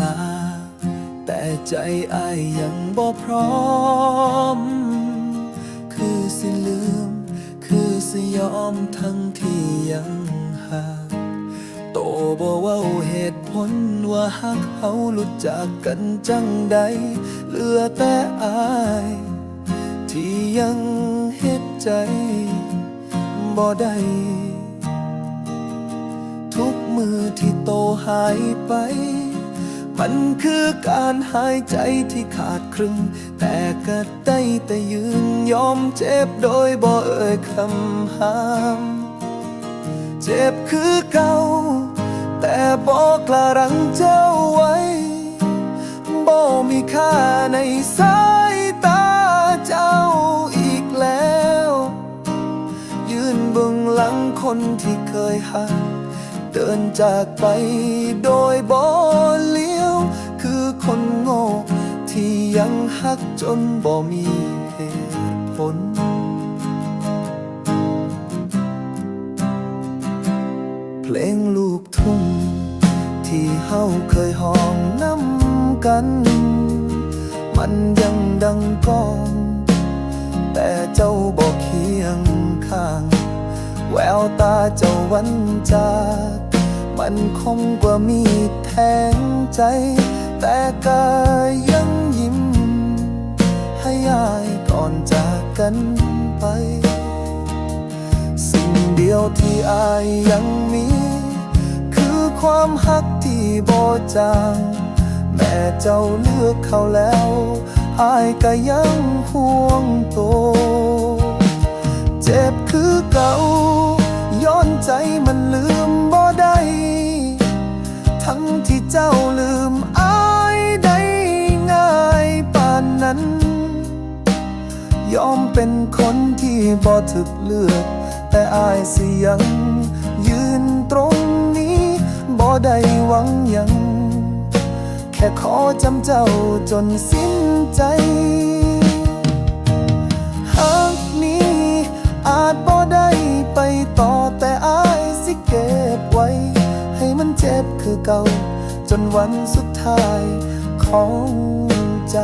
ลา แต่ใจอายยังบ่พร้อม คือสิลืม คือสิยอมทั้งที่ยังหักโตบ่เว้าเหตุผลว่าหักเฮารู้จักกันจังใด เหลือแต่อาย ที่ยังเฮ็ดใจบ่ได้ทุกมือที่โตหายไป มันคือการหายใจที่ขาดครึ่ง แต่ก็ได้แต่ยืนยอมเจ็บโดยบ่เอ่ยคำห้าม เจ็บคือเก่า แต่บอกกล้ารังเจ้าไว้บ่มีค่าในสายตาเจ้าอีกแล้ว ยืนเบึงหลังคนที่เคยหัก เดินจากไปโดยบ่ หักจนบ่มีเหตุผล เพลงลูกทุ่ง ที่เฮาเคยห้องน้ำกัน มันยังดังก้อง แต่เจ้าบอกเคียงข้าง แววตาเจ้าวันจากมันคมกว่ามีดแทงใจ แต่ก็ยายก่อนจากกันไป สิ่งเดียวที่อายยังมี คือความหักที่บ่จางแม่เจ้าเลือกเขาแล้วอายก็ยังห่วงโตเจ็บคือเก่า ย้อนใจมันลืมบ่ได้ ทั้งที่เจ้าลืม มเป็นคนที่บ่ถึกเลือก แต่อายสิยัง ยืนตรงนี้บ่ได้หวังยัง แค่ขอจำเจ้าจนสิ้นใจหักนี้อาจบ่ได้ไปต่อแต่อายสิเก็บไว้ ให้มันเจ็บคือเก่า จนวันสุดท้ายของใจ